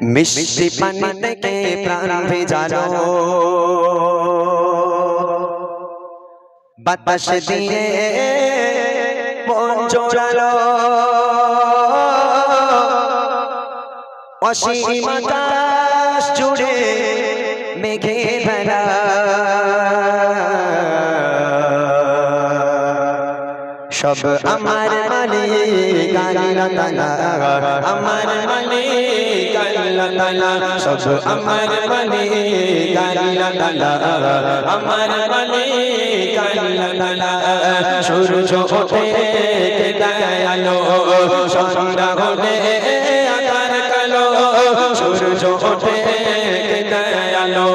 মিষ্টি পানি থেকে প্রাণ ভেজালো। বাতাস দিয়ে মন জোড়ালো। অসীম আকাশ জুড়ে মেঘে ভেলা সব আমার মালিক আমার মালিক আল্লাহ তাআলা সব আমার মালিক আল্লাহ তাআলা আমার মালিক আল্লাহ তাআলা সূর্য ওঠে দয়ালো সন্ধ্যা হলে আকার কালো। সূর্য ওঠে দয়ালো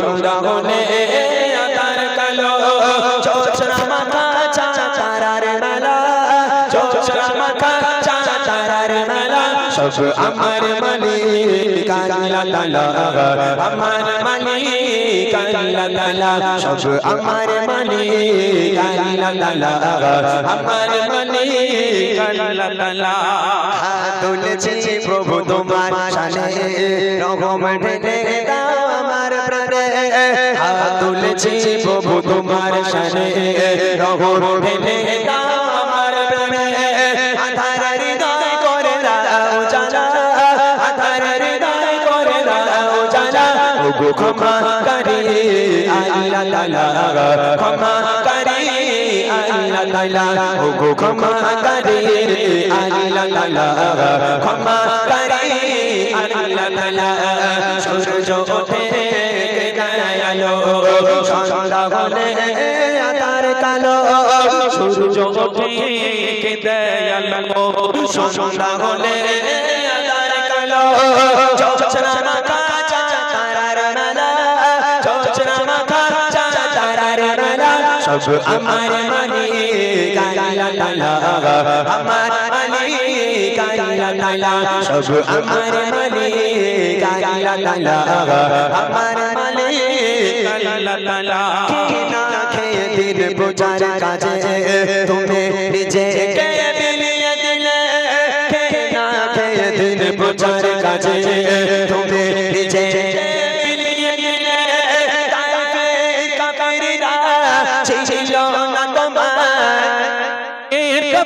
সন্ধ্যা হলে সব আমার মালিক আল্লাহ তাআলা আমার তাআলা সব আমার তাআলা আমার প্রভু তোমার শানে ঢেলে দাও আমার প্রাণে। প্রভু তোমার শানে ওগো ক্ষমা করি, আল্লাহ তাআলা। ক্ষমা করি, আল্লাহ তাআলা। ওগো ক্ষমা করি, আল্লাহ তাআলা। ক্ষমা করি, আল্লাহ তাআলা। সূর্য ওঠে দয়ালো সন্ধ্যা হলে আধার কালো। সূর্য ওঠে কে দয়ালো সন্ধ্যা হলে আধার কালো। চোচরা সব আমার মালিক আল্লাহ তাআলা আমার মালিক আল্লাহ তাআলা সব আমার মালিক আল্লাহ তাআলা আমার মালিক আল্লাহ তাআলা কি না খেয়ে দিন বোঝার কাজে তুমি বিলিয়ে দিলে। না খেয়ে দিন বোঝার কাজে তুমি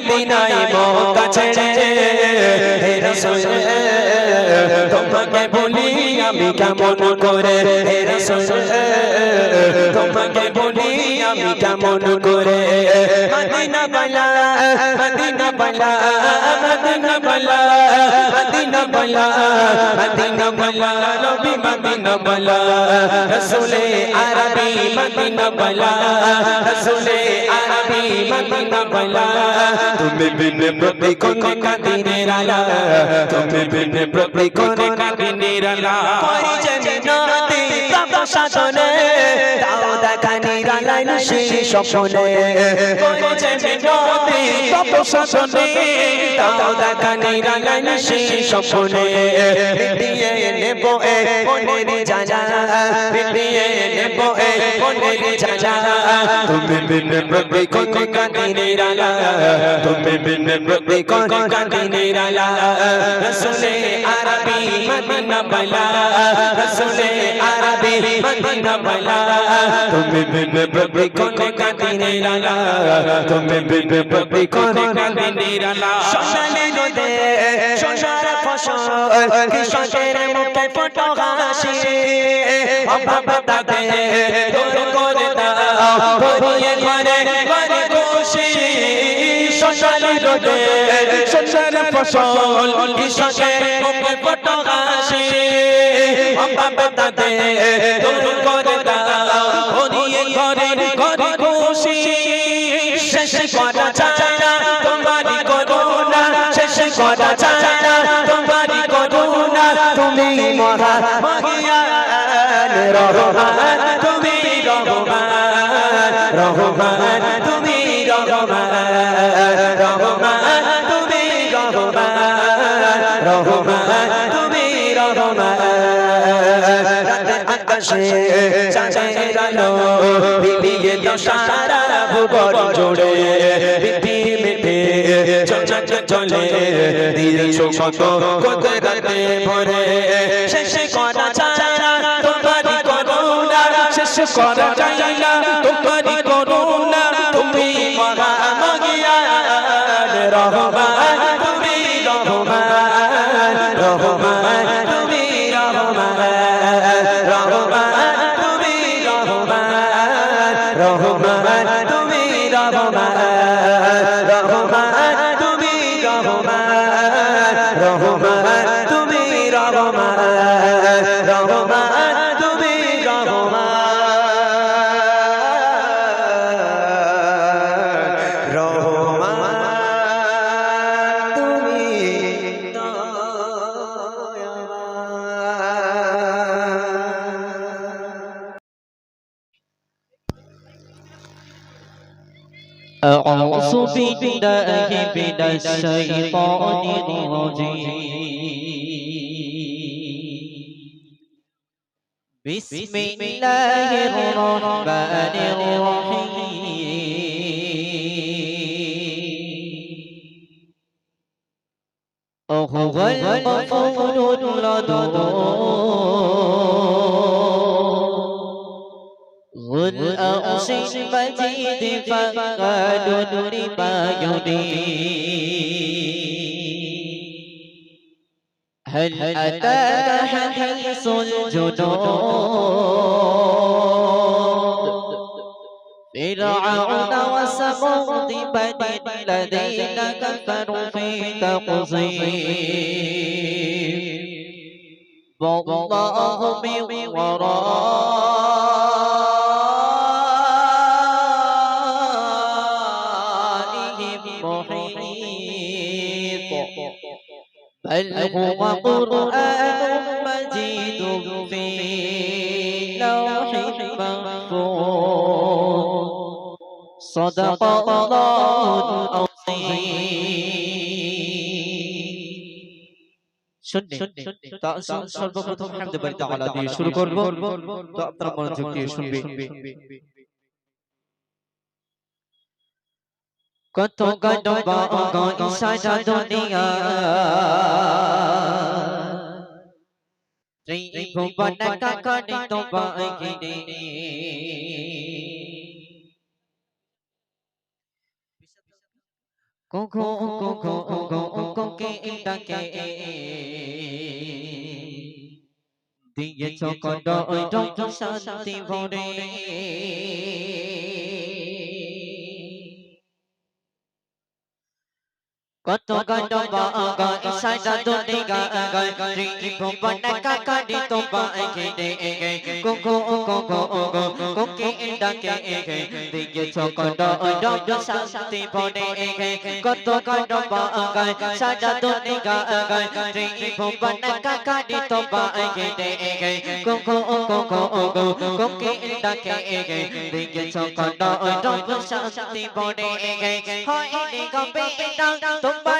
মদিনায় মক্কা ছেড়ে হে রাসূল, তোমাকে বলি আমি কেমন করে? হে রাসূল, তোমাকে বলি আমি কেমন করে? মদিনা বালা মদিনা বালা মদিনা বালা মদিনা বালা মদিনা বালা, নবী মদিনা বালা। রাসূলে আরবি মদিনা বালা রাসূলে আরবি মদিনা বালা। তুমি বিন প্রতি কোন কাদিনের আলা, তুমি বিন প্রতি কোন কাদিনের আলা। পরিজন তব শাসনে দাও দেখা নিরালাই সেই স্বপ্নে। করি যে নদী শাসনে দাও দেখা নিরালাই সেই স্বপ্নে। দিয়ে নেব এ মনের জানা দিয়ে নেব এ মনের জানা তুমি বিন প্রতি কোন কাদিনের আলা তুমি বিন প্রতি কোন কাদিনের আলা রসুলে আরবি মদিনা বালা, রসুলে আরবি মদিনা বালা তুমি বিন প্রতি কোন কাদিনের আলা তুমি বিন প্রতি কোন কাদিনের আলা সোনালি রোদে সোনার ফসল কৃষকের মুখে ফটো হাসি অভাব তাতে দূর করে দাও ভরিয়ে ঘরে ঘরে খুশি সোনালি রোদে সোনার ফসল কৃষকের মুখে ফটো হাসি বাবা দাদে তরুণ করে দাও ঘরে ঘরে ঘরে খুশি শেষ করা চায় না তোমারি করুণা শেষ করা চায় না তোমারি করুণা তুমি মরা মহিয়ান রহমান তুমি রহমান রহমান তুমি রহমান রহমান রহমান তুমি রহমান আকাশে চাঁদের আলো বিলিয়ে দাও ভুবন জুড়ে। পৃথিবীতে চঞ্চল চলে, দিয়েছ কত কুদরতে ভরে। শেষ করা যায় না করুণা। শেষ করা যায় না করুণা। তুমি মহামগিয়ান Rahman Rahman. أعوذ بالله من الشيطان الرجيم بسم الله الرحمن الرحيم هو الغفور الودود ذو الأرش المجيد فقال لما يريد هل أتاك حديث الجنود فرعون وثمود بل الذين كفروا في تقصير والله من ورائهم بل هو قرآن مجيد في لوح محفوظ صدق الله con tô con đôi bỏ ông có in sai ra đôi đi à Rình rình vùng bọn đang ta có đi tô bỏ anh kỳ đi Cô khô cô khô cô khô cô kê in ta kê. Tình yên cho con đôi trong trong sân tìm vô đi পর to ga do ba ga inside da do ni ga ga ri ri bom ba na ka ka di to ba ke de ke ko ko ko ko ko ko ke in da ke ke di ge cho ko do do do sa ti bo de ke ko to ga do ba ga sa da do ni ga ga ri ri bom ba na ka ka di to ba ke de ke ko ko ko ko ko ko ke in da ke ke di ge cho ko do do do sa ti bo de ke ho ni ga be da to ba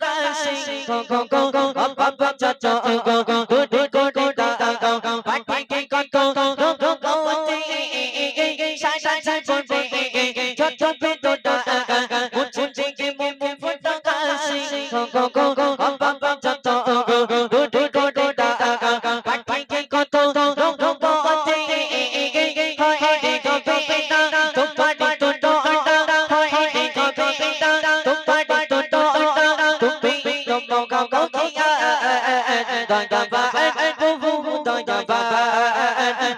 গো গো বাবা চাচা গো গো গো গো গো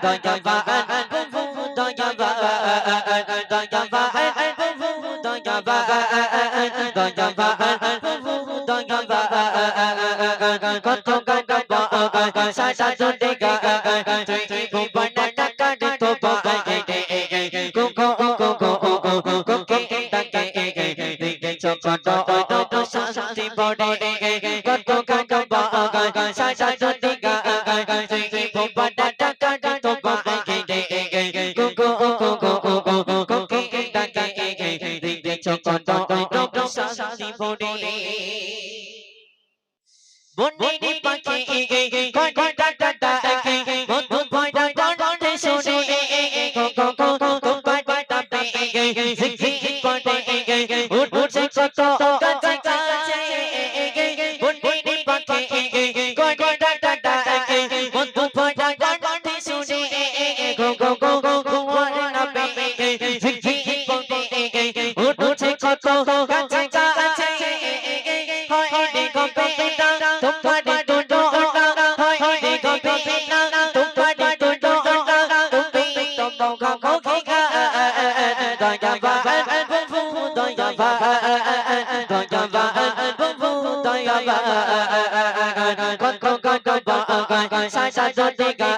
tôi cho và anh anh cũng vui tôi cho và anh tôi cho và anh anh cũng vui tôi cho và anh anh tôi cho và anh anh cũng vui tôi cho và anh con không con con bỏ con con sai sai rồi đi cả tôi thì cũng vẫn đang đang cái đi tôi bỏ cái cái cái cũng có cũng có cũng có cũng có cũng có cũng đang cái cái cái cái cái cho con đó ơi tôi tôi sao sao thì bỏ đi con con con con bỏ con sai sai rồi đi cả tôi thì cũng vẫn শান্তি বড়ে বন্দিনী পাখি কয় টা টা টা বন্ধু ভয় ডা ডন্ডে শুনে গো গো গো গো গো তো মগা মগা দয়া বা বুবু দয়া বা দয়া বা বুবু দয়া বা কত কত বা সা সা জতে গা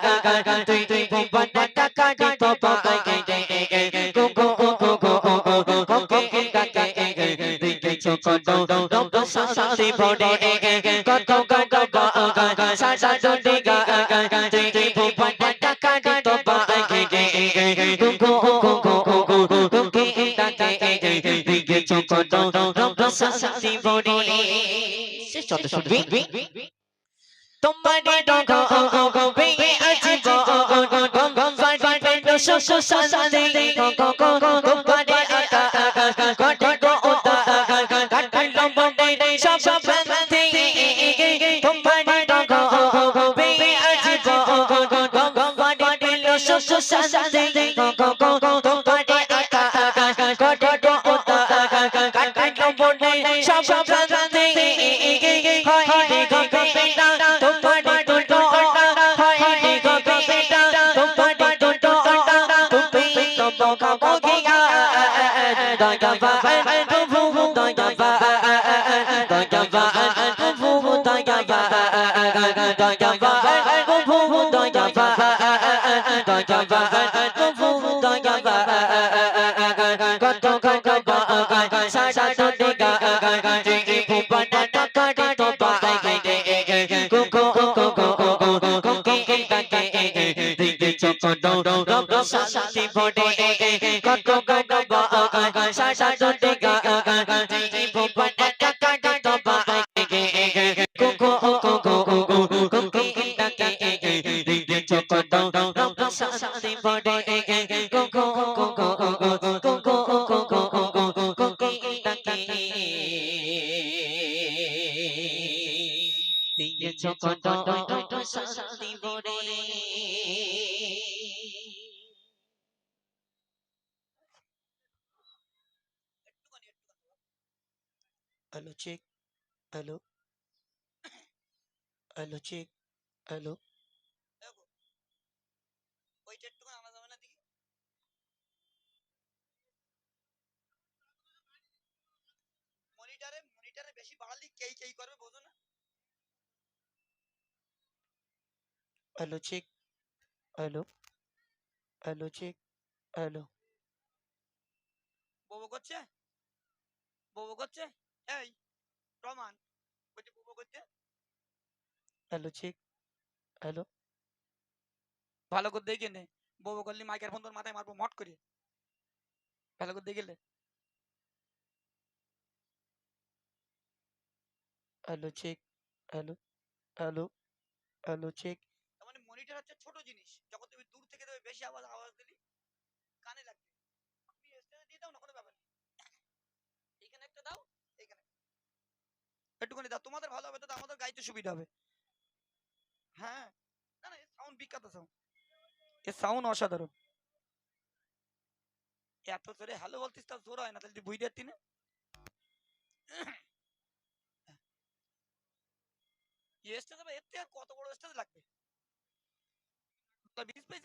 তুই তুই বুবা টাকা দিতো বা গে গে গে গো গো গো গো গো গো গো গে গে গে গে গে চোখ দো দো দো সা সা দি বডে কত কত বা সা তোমারে ডগো গো গো বে আজি গো গো গো গো গো ফাই ফাই ফাই দো সো সো সা সা দে গো গো গো গো তোমারে আকা আকা গো গো গো ওতা কাট কাট লম্বো দে দে সব সব সব কত কত বা সা সা তো দেগা তুই বুবা টাকা দিতো বা গে গে গে গো গো গো গো গো গো গো গো গে গে গে গে গে চোখ দো দো দো সা সা দি বডে কত কত বা সা সা তো cô cô cô đang tình yêu cho con đó đôi đôi đôi sợ sợ đi vô đi. Alo chick alo. Alo chick alo. মনিটরে মনিটরে বেশি বাড়ালে কেই কেই করবে বোঝো না? Hello check hello hello check hello বউ করছে? বউ করছে? এই প্রমাণ। বলছে বউ করছে? হ্যালো চেক হ্যালো ভালো করে দেখে নে। বউ করলি মাইকের ফোন তোর মাথায় মারবো মট করে। ভালো করে দেখে hello check hello hello hello check মানে মনিটর হচ্ছে ছোট জিনিস। যখন তুমি দূর থেকে দেবে, বেশি আওয়াজ আওয়াজ দিলি, কানে লাগবে। দিয়ে দাও, না কোনো ব্যাপার একটা দাও একটুখানি দাও, তোমাদের ভালো হবে তো আমাদের গাইতে সুবিধা হবে। হ্যাঁ। না না সাউন্ড বিখ্যাত সাউন্ড এর সাউন্ড অসাধারণ। এত জোরে হ্যালো বলতিস তার জোর হয় না, তাহলে তুই বুঝতে পারতি এই স্টেজে এর থেকে কত বড় স্টেজ লাগবে? বিশ পেজ